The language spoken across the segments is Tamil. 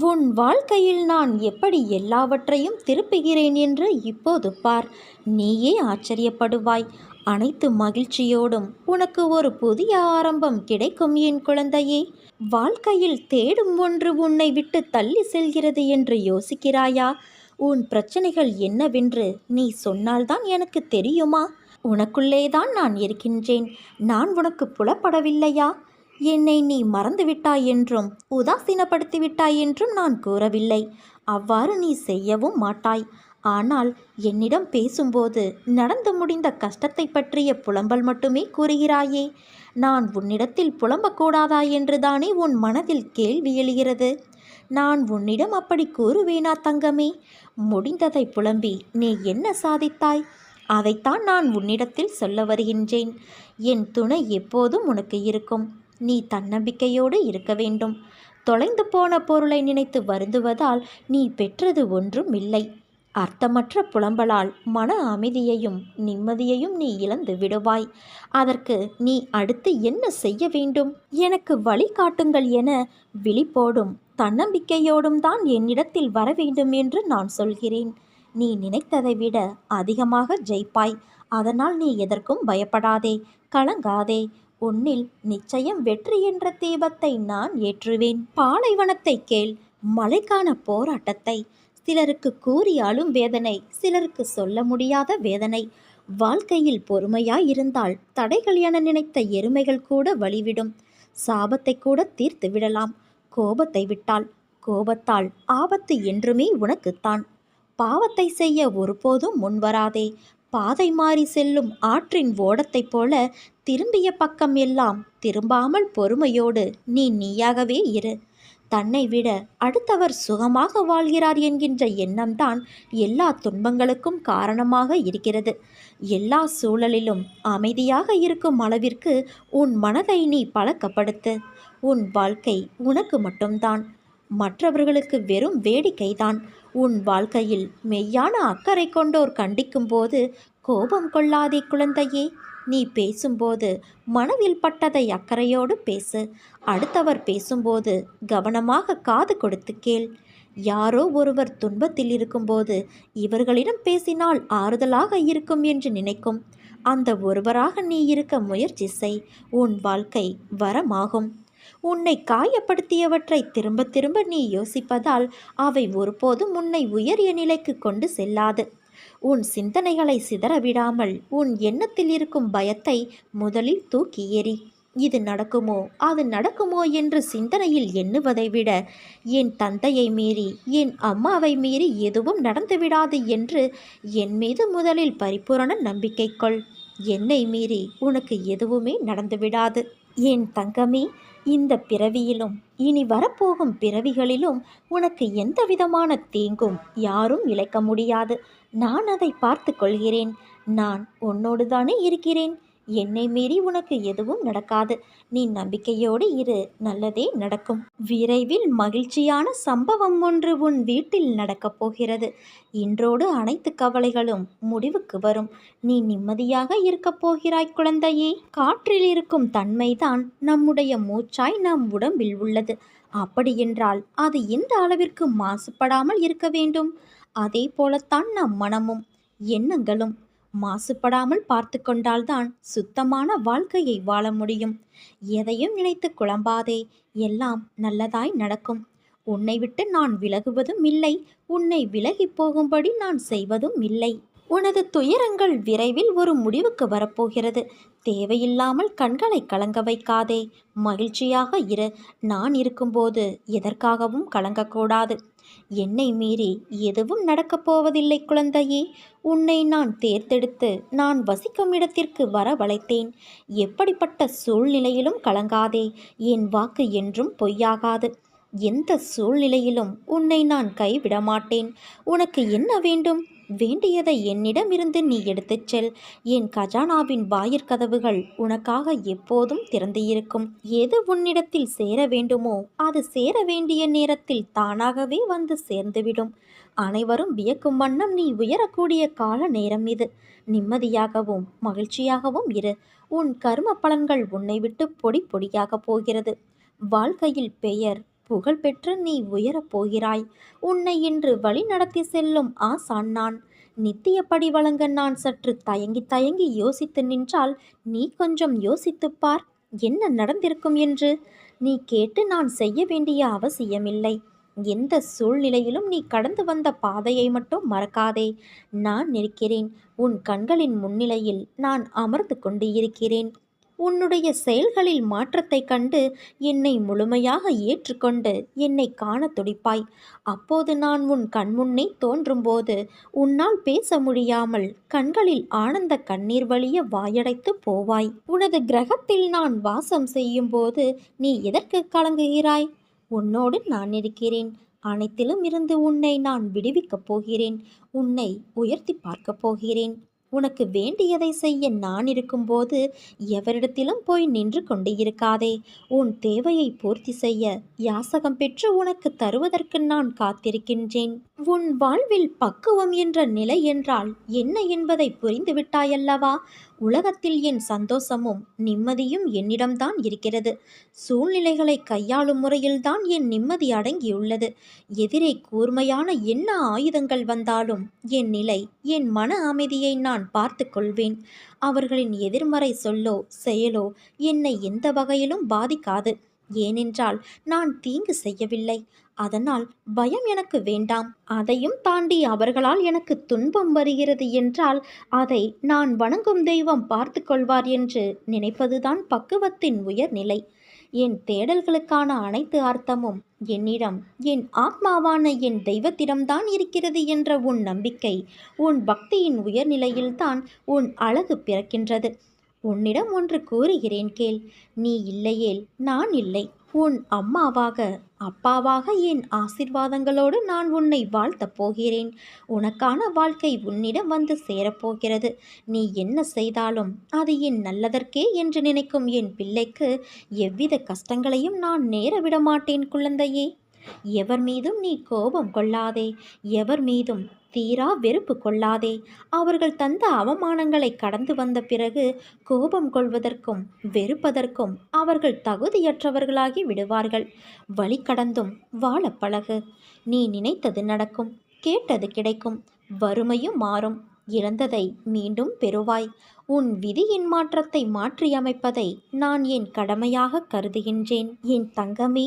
உன் வாழ்க்கையில் நான் எப்படி எல்லாவற்றையும் திருப்புகிறேன் என்று இப்போது பார். நீயே ஆச்சரியப்படுவாய். அனைத்து மகிழ்ச்சியோடும் உனக்கு ஒரு புதிய ஆரம்பம் கிடைக்கும் என் குழந்தையே. வாழ்க்கையில் தேடும் ஒன்று உன்னை விட்டு தள்ளி செல்கிறது என்று யோசிக்கிறாயா? உன் பிரச்சனைகள் என்னவென்று நீ சொன்னால்தான் எனக்கு தெரியுமா? உனக்குள்ளேதான் நான் இருக்கின்றேன். நான் உனக்கு புலப்படவில்லையா? என்னை நீ மறந்துவிட்டாய் என்றும் உதாசீனப்படுத்திவிட்டாய் என்றும் நான் கூறவில்லை. அவ்வாறு நீ செய்யவும் மாட்டாய். ஆனால் என்னிடம் பேசும்போது நடந்து முடிந்த கஷ்டத்தை பற்றிய புலம்பல் மட்டுமே கூறுகிறாயே. நான் உன்னிடத்தில் புலம்பக்கூடாதா என்றுதானே உன் மனதில் கேள்வி எழுகிறது. நான் உன்னிடம் அப்படி கூறுவேனா தங்கமே? முடிந்ததை புலம்பி நீ என்ன சாதித்தாய்? அதைத்தான் நான் உன்னிடத்தில் சொல்ல வருகின்றேன். என் துணை எப்போதும் உனக்கு இருக்கும். நீ தன்னம்பிக்கையோடு இருக்க வேண்டும். தொலைந்து போன பொருளை நினைத்து வருந்துவதால் நீ பெற்றது ஒன்றும் இல்லை. அர்த்தமற்ற புலம்பலால் மன அமைதியையும் நிம்மதியையும் நீ இழந்து விடுவாய். அதற்கு நீ அடுத்து என்ன செய்ய வேண்டும்? எனக்கு வழிகாட்டுங்கள் என விழிப்போடும் தன்னம்பிக்கையோடும் தான் என்னிடத்தில் வர வேண்டும் என்று நான் சொல்கிறேன். நீ நினைத்ததை விட அதிகமாக ஜெயிப்பாய். அதனால் நீ எதற்கும் பயப்படாதே. கலங்காதே. உன்னில் நிச்சயம் வெற்றி என்ற தீபத்தை நான் ஏற்றுவேன். பாலைவனத்தை கேள் மழைக்கான போராட்டத்தை. சிலருக்கு கூறியாலும் வேதனை சிலருக்கு சொல்ல முடியாத வேதனை. வாழ்க்கையில் பொறுமையாய் இருந்தால் தடைகள் என நினைத்த எருமைகள் கூட வழிவிடும். சாபத்தை கூட தீர்த்து விடலாம். கோபத்தை விட்டால் கோபத்தால் ஆபத்து என்றுமே உனக்குத்தான். பாவத்தை செய்ய ஒருபோதும் முன்வராதே. பாதை மாறி செல்லும் ஆற்றின் ஓடத்தைப் போல திரும்பிய பக்கம் எல்லாம் திரும்பாமல் பொறுமையோடு நீ நீயாகவே இரு. தன்னை விட அடுத்தவர் சுகமாக வாழ்கிறார் என்கின்ற எண்ணம்தான் எல்லா துன்பங்களுக்கும் காரணமாக இருக்கிறது. எல்லா சூழலிலும் அமைதியாக இருக்கும் அளவிற்கு உன் மனதை நீ பழக்கப்படுத்து. உன் வாழ்க்கை உனக்கு மட்டும்தான். மற்றவர்களுக்கு வெறும் வேடிக்கைதான். உன் வாழ்க்கையில் மெய்யான அக்கறை கொண்டோர் கண்டிக்கும் போது கோபம் கொள்ளாதே குழந்தையே. நீ பேசும்போது மனதில் பட்டதை அக்கறையோடு பேசு. அடுத்தவர் பேசும்போது கவனமாக காது கொடுத்து கேள். யாரோ ஒருவர் துன்பத்தில் இருக்கும்போது இவர்களிடம் பேசினால் ஆறுதலாக இருக்கும் என்று நினைக்கும். அந்த ஒருவராக நீ இருக்க முயற்சி செய். உன் வாழ்க்கை வரமாகும். உன்னை காயப்படுத்தியவற்றை திரும்ப திரும்ப நீ யோசிப்பதால் அவை ஒருபோதும் உன்னை உயரிய நிலைக்கு கொண்டு செல்லாது. உன் சிந்தனைகளை சிதறவிடாமல் உன் எண்ணத்தில் இருக்கும் பயத்தை முதலில் தூக்கி எறி இது நடக்குமோ அது நடக்குமோ என்று சிந்தனையில் எண்ணுவதை விட என் தந்தையை மீறி என் அம்மாவை மீறி எதுவும் நடந்துவிடாது என்று என் மீது முதலில் பரிபூரண நம்பிக்கை கொள். என்னை மீறி உனக்கு எதுவுமே நடந்துவிடாது என் தங்கமே இந்த பிறவியிலும் இனி வரப்போகும் பிறவிகளிலும் உனக்கு எந்த விதமான தீங்கும் யாரும் இழைக்க முடியாது. நான் அதை பார்த்து கொள்கிறேன். நான் உன்னோடு தானே இருக்கிறேன். என்னை மீறி உனக்கு எதுவும் நடக்காது. நீ நம்பிக்கையோடு இரு நல்லதே நடக்கும். விரைவில் மகிழ்ச்சியான சம்பவம் ஒன்று உன் வீட்டில் நடக்கப் போகிறது. இன்றோடு அனைத்து கவலைகளும் முடிவுக்கு வரும். நீ நிம்மதியாக இருக்கப் போகிறாய் குழந்தையே. காற்றில் இருக்கும் தன்மைதான் நம்முடைய மூச்சாய் நம் உடம்பில் உள்ளது. அப்படியென்றால் அது எந்த அளவிற்கு மாசுபடாமல் இருக்க வேண்டும்? அதே போலத்தான் நம் மனமும். எண்ணங்களும் மாசுபடாமல் பார்த்து கொண்டால்தான் சுத்தமான வாழ்க்கையை வாழ முடியும். எதையும் நினைத்து குழம்பாதே எல்லாம் நல்லதாய் நடக்கும். உன்னை விட்டு நான் விலகுவதும் இல்லை உன்னை விலகி போகும்படி நான் செய்வதும் இல்லை. உனது துயரங்கள் விரைவில் ஒரு முடிவுக்கு வரப்போகிறது. தேவையில்லாமல் கண்களை கலங்க வைக்காதே. மகிழ்ச்சியாக இரு. நான் இருக்கும்போது எதற்காகவும் கலங்கக்கூடாது. என்னை மீறி எதுவும் நடக்கப் போவதில்லை குழந்தையே. உன்னை நான் தேர்ந்தெடுத்து நான் வசிக்கும் இடத்திற்கு வரவழைத்தேன். எப்படிப்பட்ட சூழ்நிலையிலும் கலங்காதே. என் வாக்கு என்றும் பொய்யாகாது. எந்த சூழ்நிலையிலும் உன்னை நான் கைவிட மாட்டேன் உனக்கு என்ன வேண்டும்? வேண்டியதை என்னிடமிருந்து நீ எடுத்துச் செல். என் கஜானாவின் வாயிற்கதவுகள் உனக்காக எப்போதும் திறந்து இருக்கும் எது உன்னிடத்தில் சேர வேண்டுமோ அது சேர வேண்டிய நேரத்தில் தானாகவே வந்து சேர்ந்துவிடும். அனைவரும் வியக்கும் வண்ணம் நீ உயரக்கூடிய கால நேரம் இது. நிம்மதியாகவும் மகிழ்ச்சியாகவும் இரு. உன் கர்ம பலன்கள் உன்னை விட்டு பொடி பொடியாக போகிறது. வாழ்க்கையில் பெயர் புகழ்பெற்று நீ உயரப் போகிறாய். உன்னை இன்று வழி நடத்தி செல்லும் ஆசான் நான். நித்தியப்படி வழங்க நான் சற்று தயங்கி தயங்கி யோசித்து நின்றால் நீ கொஞ்சம் யோசித்துப் பார் என்ன நடந்திருக்கும் என்று. நீ கேட்டு நான் செய்ய வேண்டிய அவசியமில்லை. எந்த சூழ்நிலையிலும் நீ கடந்து வந்த பாதையை மட்டும் மறக்காதே. நான் நிற்கிறேன். உன் கண்களின் முன்னிலையில் நான் அமர்ந்து கொண்டு இருக்கிறேன் உன்னுடைய செயல்களில் மாற்றத்தைக் கண்டு என்னை முழுமையாக ஏற்றுக்கொண்டு என்னை காண துடிப்பாய். அப்போது நான் உன் கண்முன்னே தோன்றும்போது உன்னால் பேச முடியாமல் கண்களில் ஆனந்த கண்ணீர் வழிய வாயடைத்து போவாய். உனது கிரகத்தில் நான் வாசம் செய்யும்போது நீ எதற்கு கலங்குகிறாய்? உன்னோடு நான் இருக்கிறேன். அனைத்திலும் இருந்து உன்னை நான் விடுவிக்கப் போகிறேன். உன்னை உயர்த்தி பார்க்கப் போகிறேன். உனக்கு வேண்டியதை செய்ய நான் இருக்கும்போது எவரிடத்திலும் போய் நின்று கொண்டு இருக்காதே. உன் தேவையை பூர்த்தி செய்ய யாசகம் பெற்று உனக்கு தருவதற்கு நான் காத்திருக்கின்றேன். உன் வாழ்வில் பக்குவம் என்ற நிலை என்றால் என்ன என்பதை புரிந்துவிட்டாயல்லவா உலகத்தில் என் சந்தோஷமும் நிம்மதியும் என்னிடம்தான் இருக்கிறது. சூழ்நிலைகளை கையாளும் முறையில்தான் என் நிம்மதி அடங்கியுள்ளது. எதிரே கூர்மையான என்ன ஆயுதங்கள் வந்தாலும் என் நிலை என் மன அமைதியை நான் பார்த்து கொள்வேன். அவர்களின் எதிர்மறை சொல்லோ செயலோ என்னை எந்த வகையிலும் பாதிக்காது. ஏனென்றால் நான் தீங்கு செய்யவில்லை. அதனால் பயம் எனக்கு வேண்டாம். அதையும் தாண்டி அவர்களால் எனக்கு துன்பம் வருகிறது என்றால் அதை நான் வணங்கும் தெய்வம் பார்த்து கொள்வார் என்று நினைப்பதுதான் பக்குவத்தின் உயர்நிலை. என் தேடல்களுக்கான அனைத்து அர்த்தமும் என்னிடம் என் ஆத்மாவான என் தெய்வத்திடம்தான் இருக்கிறது என்ற உன் நம்பிக்கை உன் பக்தியின் உயர்நிலையில்தான் உன் அழகு பிறக்கின்றது. உன்னிடம் ஒன்று கூறுகிறேன் கேள். நீ இல்லையேல் நான் இல்லை. உன் அம்மாவாக அப்பாவாக என் ஆசிர்வாதங்களோடு நான் உன்னை வாழ்த்தப் போகிறேன். உனக்கான வாழ்க்கை உன்னிடம் வந்து சேரப்போகிறது. நீ என்ன செய்தாலும் அது என் நல்லதற்கே என்று நினைக்கும் என் பிள்ளைக்கு எவ்வித கஷ்டங்களையும் நான் நேர விட மாட்டேன் குழந்தையே. எவர் மீதும் நீ கோபம் கொள்ளாதே. எவர் மீதும் தீரா வெறுப்பு கொள்ளாதே. அவர்கள் தந்த அவமானங்களை கடந்து வந்த பிறகு கோபம் கொள்வதற்கும் வெறுப்பதற்கும் அவர்கள் தகுதியற்றவர்களாகி விடுவார்கள். வழி கடந்தும் வாழ பழகு. நீ நினைத்தது நடக்கும் கேட்டது கிடைக்கும் வறுமையும் மாறும். இழந்ததை மீண்டும் பெறுவாய். உன் விதியின் மாற்றத்தை மாற்றியமைப்பதை நான் என் கடமையாக கருதுகின்றேன்? என் தங்கமே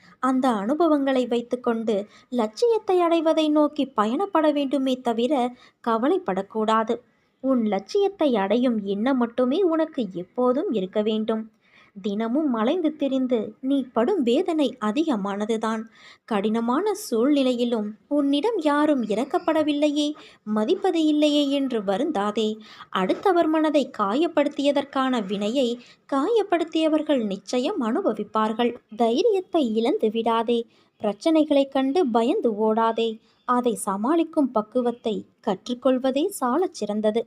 அந்த அனுபவங்களை வைத்துக்கொண்டு லட்சியத்தை அடைவதை நோக்கி பயணப்பட வேண்டுமே தவிர கவலைப்படக்கூடாது. உன் லட்சியத்தை அடையும் எண்ணம் மட்டுமே உனக்கு எப்போதும் இருக்க வேண்டும். தினமும் மலைந்து திரிந்து நீ படும் வேதனை அதிகமானதுதான். கடினமான சூழ்நிலையிலும் உன்னிடம் யாரும் இறக்கப்படவில்லையே மதிப்பது இல்லையே என்று வருந்தாதே. அடுத்தவர் மனதை காயப்படுத்தியதற்கான வினையை காயப்படுத்தியவர்கள் நிச்சயம் அனுபவிப்பார்கள். தைரியத்தை இழந்து விடாதே. பிரச்சனைகளைக் கண்டு பயந்து ஓடாதே. அதை சமாளிக்கும் பக்குவத்தை கற்றுக்கொள்வதே சாலச் சிறந்தது